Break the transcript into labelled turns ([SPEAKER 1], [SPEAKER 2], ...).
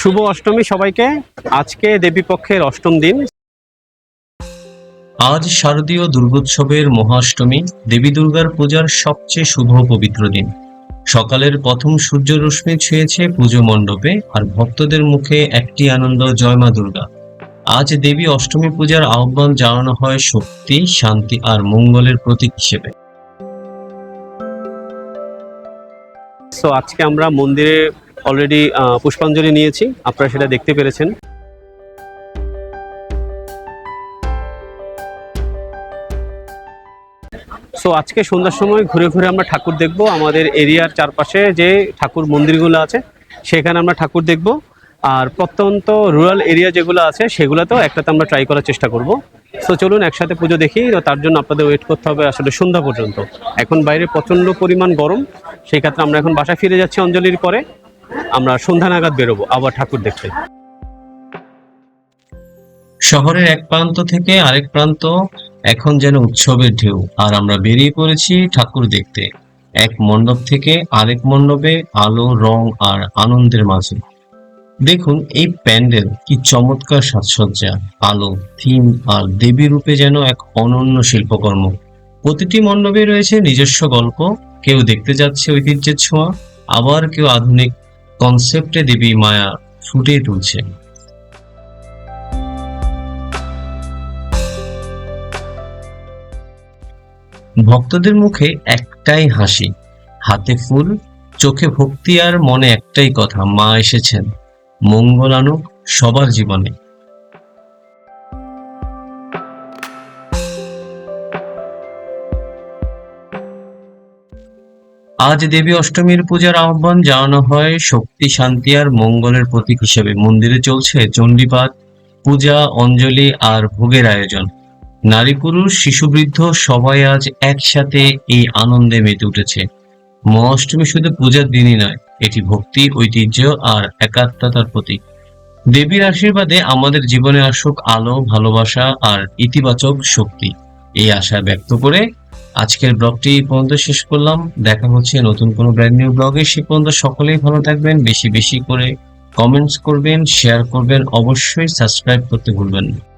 [SPEAKER 1] শুভ অষ্টমী সবাইকে। আজকে দেবীপক্ষের অষ্টম দিন।
[SPEAKER 2] আজ শারদীয় দুর্গোৎসবের মহাষ্টমী দেবী দুর্গার পূজার সবচেয়ে শুভ পবিত্র দিন। সকালের প্রথম সূর্য রশ্মি ছুঁয়েছে পুজো মণ্ডপে আর ভক্তদের মুখে একটি আনন্দ জয় মা দুর্গা। আজ দেবী অষ্টমী পূজার আহ্বান জানানো হয় শক্তি শান্তি আর মঙ্গলের প্রতীক হিসেবে।
[SPEAKER 1] সো আজকে আমরা মন্দিরে অলরেডি পুষ্পাঞ্জলি নিয়েছি। আপনারা সেটা দেখতে পেরেছেন। সো আজকে সন্ধ্যার সময় ঘুরে ঘুরে আমরা ঠাকুর দেখব। আমাদের এরিয়ার চারপাশে যে ঠাকুর মন্দিরগুলো আছে, সেখানে আমরা ঠাকুর দেখব। আর প্রত্যন্ত রুরাল এরিয়া যেগুলো আছে, সেগুলোতেও একটাতে আমরা ট্রাই করার চেষ্টা করব। সো চলুন একসাথে পুজো দেখি, তার জন্য আপনাদের ওয়েট করতে হবে আসলে সন্ধ্যা পর্যন্ত। এখন বাইরে প্রচণ্ড পরিমাণ গরম, সেই ক্ষেত্রে আমরা এখন বাসায় ফিরে যাচ্ছি অঞ্জলির পরে। আমরা সন্ধ্যা নাগাদ বেরোবো, আবার ঠাকুর দেখতে।
[SPEAKER 2] শহরের এক প্রান্ত থেকে আরেক প্রান্ত এখন যেন উৎসবের ঢেউ, আর আমরা বেরিয়ে পড়েছি ঠাকুর দেখতে। এক মণ্ডপ থেকে আরেক মণ্ডপে আলো, রং আর আনন্দের মাঝে। দেখুন এই প্যান্ডেল, কি চমৎকার সাজসজ্জা, আলো, থিম আর দেবী রূপে যেন এক অনন্য শিল্পকর্ম। প্রতিটি মণ্ডপে রয়েছে নিজস্ব গল্প, কেউ দেখতে যাচ্ছে ঐতিহ্যের ছোঁয়া, আবার কেউ আধুনিক কনসেপ্টে দেবী মায়া ফুটিয়ে তুলছেন। ভক্তদের মুখে একটাই হাসি, হাতে ফুল, চোখে ভক্তি আর মনে একটাই কথা, মা এসেছেন। মঙ্গল আনুক সবার জীবনে। আজ দেবী অষ্টমীর পূজার আহ্বান জানানো হয় শক্তি, শান্তি আর মঙ্গলের প্রতীক হিসেবে। মন্দিরে চলছে চণ্ডীপাঠ, পূজা, অঞ্জলি আর ভোগের আয়োজন। নারী পুরুষ, শিশু বৃদ্ধ সবাই আজ একসাথে এই আনন্দে মেতে উঠেছে। মহাষ্টমী শুধু পূজার দিনই নয়, এটি ভক্তি, ঐতিহ্য আর একাত্মতার প্রতীক। দেবীর আশীর্বাদে আমাদের জীবনে আসুক আলো, ভালোবাসা আর ইতিবাচক শক্তি। এই আশা ব্যক্ত করে আজকের ব্লগটি এই পর্যন্ত শেষ করলাম। দেখা হচ্ছে নতুন কোনো ব্র্যান্ড নিউ ব্লগে। সে পর্যন্ত সকলেই ভালো থাকবেন, বেশি বেশি করে কমেন্টস করবেন শেয়ার করবেন, অবশ্যই সাবস্ক্রাইব করতে ভুলবেন না।